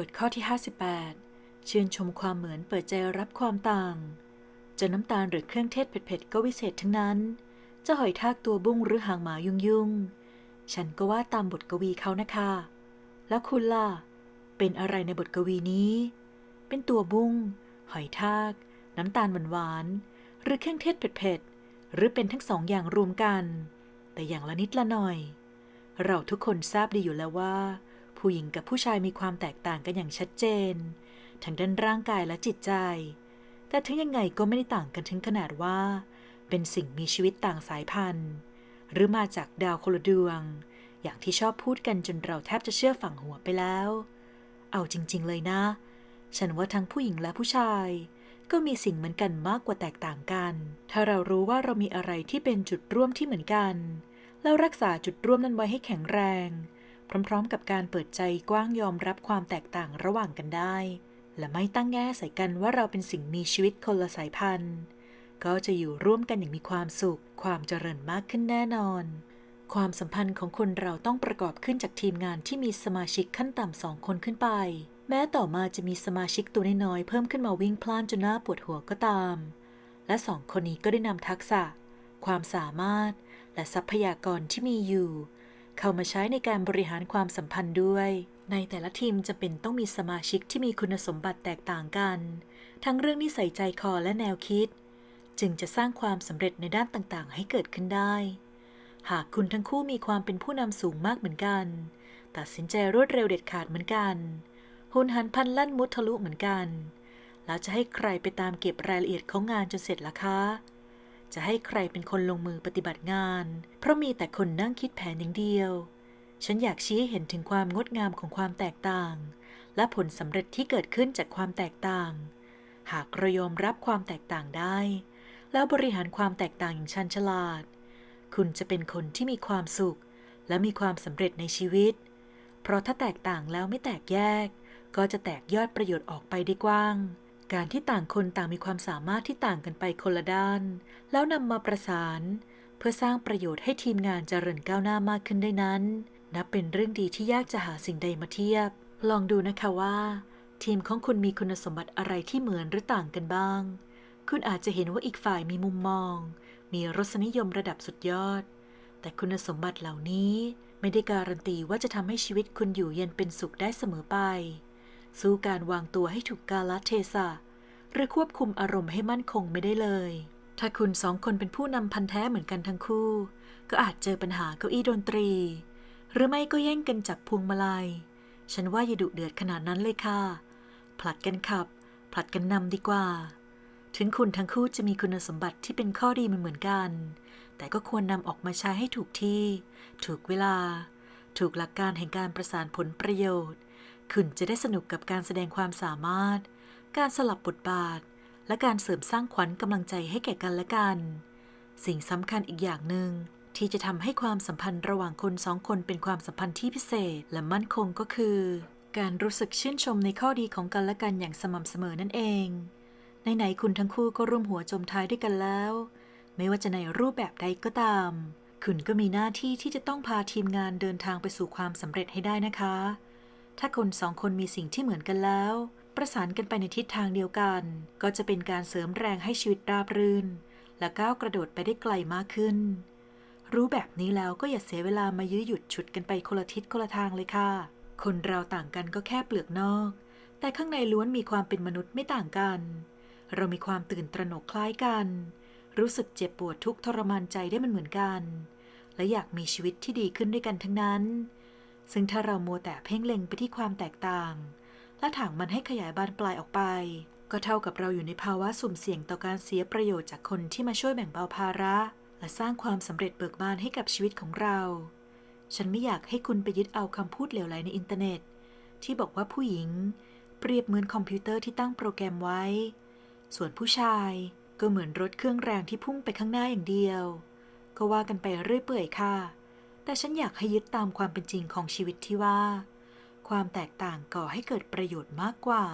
กฎข้อที่ 58 ชื่นชมความเหมือนเปิดใจรับความต่าง จะน้ำตาลหรือเครื่องเทศเผ็ดๆ ก็วิเศษทั้งนั้น จะหอยทากตัวบุ้งหรือหางหมายุ่งยุ่งๆฉันก็ว่าตามบทกวีเขานะคะ แล้วคุณล่ะ เป็นอะไรในบทกวีนี้ เป็นตัวบุ้ง หอยทาก น้ำตาลหวานๆ หรือเครื่องเทศเผ็ดๆ หรือเป็นทั้งสองอย่างรวมกัน แต่อย่างละนิดละหน่อย เราทุกคนทราบดีอยู่แล้วว่า ผู้หญิงกับผู้ชายมีความแตกต่างกันอย่างชัดเจนทั้งด้านร่างกายและจิตใจ แต่ถึงยังไงก็ไม่ได้ต่างกันถึงขนาดว่า เป็นสิ่งมีชีวิตต่างสายพันธุ์ หรือมาจากดาวคนละดวง อย่างที่ชอบพูดกันจนเราแทบจะเชื่อฝังหัวไปแล้ว เอาจริง ๆ เลยนะ ฉันว่าทั้งผู้หญิงและผู้ชาย ก็มีสิ่งเหมือนกันมากกว่าแตกต่างกัน ถ้าเรารู้ว่าเรามีอะไรที่เป็นจุดร่วมที่เหมือนกัน แล้วรักษาจุดร่วมนั้นไว้ให้แข็งแรง พร้อมๆ กับการเปิดใจกว้างยอมรับความแตกต่างระหว่างกันได้ และไม่ตั้งแง่ใส่กันว่าเราเป็นสิ่งมีชีวิตคนละสายพันธุ์ ก็จะอยู่ร่วมกันอย่างมีความสุข ความเจริญมากขึ้นแน่นอน ความสัมพันธ์ของคนเราต้องประกอบขึ้นจากทีมงานที่มีสมาชิกขั้นต่ำสองคนขึ้นไป แม้ต่อมาจะมีสมาชิกตัวน้อยๆเพิ่มขึ้นมาวิ่งพล่านจนหน้าปวดหัวก็ตาม และสองคนนี้ก็ได้นำทักษะ ความสามารถ และทรัพยากรที่มีอยู่ เข้ามาใช้ในการบริหารความสัมพันธ์ด้วย ในแต่ละทีมจะเป็นต้องมีสมาชิกที่มีคุณสมบัติแตกต่างกัน ทั้งเรื่องนิสัยใจคอและแนวคิด จึงจะสร้างความสำเร็จในด้านต่างๆ ให้เกิดขึ้นได้ หากคุณทั้งคู่มีความเป็นผู้นำสูงมากเหมือนกัน ตัดสินใจรวดเร็วเด็ดขาดเหมือนกันหุนหันพันลั่นมุดทะลุเหมือนกัน แล้วจะให้ใครไปตามเก็บรายละเอียดของงานจนเสร็จล่ะคะ จะให้ใครเป็นคนลงมือปฏิบัติงาน เพราะมีแต่คนนั่งคิดแผนอย่างเดียว ฉันอยากชี้ให้เห็นถึงความงดงามของความแตกต่าง และผลสำเร็จที่เกิดขึ้นจากความแตกต่าง หากเรายอมรับความแตกต่างได้ แล้วบริหารความแตกต่างอย่างชันฉลาด คุณจะเป็นคนที่มีความสุข และมีความสำเร็จในชีวิต เพราะถ้าแตกต่างแล้วไม่แตกแยก ก็จะแตกยอดประโยชน์ออกไปได้กว้าง การที่ต่างคนต่างมีความสามารถที่ต่างกันไปคนละด้าน แล้วนำมาประสาน เพื่อสร้างประโยชน์ให้ทีมงานเจริญก้าวหน้ามากขึ้นได้นั้น นับเป็นเรื่องดีที่ยากจะหาสิ่งใดมาเทียบ ลองดูนะคะว่า ทีมของคุณมีคุณสมบัติอะไรที่เหมือนหรือต่างกันบ้าง คุณอาจจะเห็นว่าอีกฝ่ายมีมุมมอง มีรสนิยมระดับสุดยอด แต่คุณสมบัติเหล่านี้ไม่ได้การันตีว่าจะทำให้ชีวิตคุณอยู่เย็นเป็นสุขได้เสมอไป สู้การวางตัวให้ถูกกาลเทศะหรือควบคุมอารมณ์ให้มั่นคงไม่ได้เลย ถ้าคุณสองคนเป็นผู้นำพันแท้เหมือนกันทั้งคู่ ก็อาจเจอปัญหาเก้าอี้ดนตรี หรือไม่ก็แย่งกันจับพวงมาลัย ฉันว่าอย่าดุเดือดขนาดนั้นเลยค่ะ ผลัดกันขับ ผลัดกันนำดีกว่า ถึงคุณทั้งคู่จะมีคุณสมบัติที่เป็นข้อดีมันเหมือนกัน แต่ก็ควรนำออกมาใช้ให้ถูกที่ ถูกเวลา ถูกหลักการแห่งการประสานผลประโยชน์ คุณจะได้สนุกกับการแสดงความสามารถ การสลับบทบาท และการเสริมสร้างขวัญกำลังใจให้แก่กันและกัน สิ่งสำคัญอีกอย่างหนึ่งที่จะทำให้ความสัมพันธ์ระหว่างคนสองคนเป็นความสัมพันธ์ที่พิเศษและมั่นคงก็คือ การรู้สึกชื่นชมในข้อดีของกันและกันอย่างสม่ำเสมอนั่นเองไหนๆคุณทั้งคู่ก็ร่วมหัวจมท้ายด้วยกันแล้ว ไม่ว่าจะในรูปแบบใดก็ตาม คุณก็มีหน้าที่ที่จะต้องพาทีมงานเดินทางไปสู่ความสำเร็จให้ได้นะคะ ถ้าคนสองคนมีสิ่งที่เหมือนกันแล้ว ประสานกันไปในทิศทางเดียวกัน ก็จะเป็นการเสริมแรงให้ชีวิตราบรื่น และก้าวกระโดดไปได้ไกลมากขึ้น รู้แบบนี้แล้วก็อย่าเสียเวลามายื้อหยุดฉุดกันไปคนละทิศคนละทางเลยค่ะ คนเราต่างกันก็แค่เปลือกนอก แต่ข้างในล้วนมีความเป็นมนุษย์ไม่ต่างกัน เรามีความตื่นตระหนกคล้ายกัน รู้สึกเจ็บปวดทุกทรมานใจได้มันเหมือนกัน และอยากมีชีวิตที่ดีขึ้นด้วยกันทั้งนั้น ซึ่งถ้าเรามัวแต่เพ่งเล็งไปที่ความแตกต่าง และถางมันให้ขยายบานปลายออกไป ก็เท่ากับเราอยู่ในภาวะสุ่มเสี่ยงต่อการเสียประโยชน์จากคนที่มาช่วยแบ่งเบาภาระ และสร้างความสำเร็จเบิกบานให้กับชีวิตของเรา ฉันไม่อยากให้คุณไปยึดเอาคำพูดเหลวไหลในอินเทอร์เน็ต ที่บอกว่าผู้หญิง เปรียบเหมือนคอมพิวเตอร์ที่ตั้งโปรแกรมไว้ ส่วนผู้ชายก็เหมือนรถเครื่องแรงที่พุ่งไปข้างหน้าอย่างเดียว ก็ว่ากันไปเรื่อยเปื่อยค่ะ แต่ฉันอยากให้ยึดตามความเป็นจริงของชีวิตที่ว่า ความแตกต่างก่อให้เกิดประโยชน์มากกว่า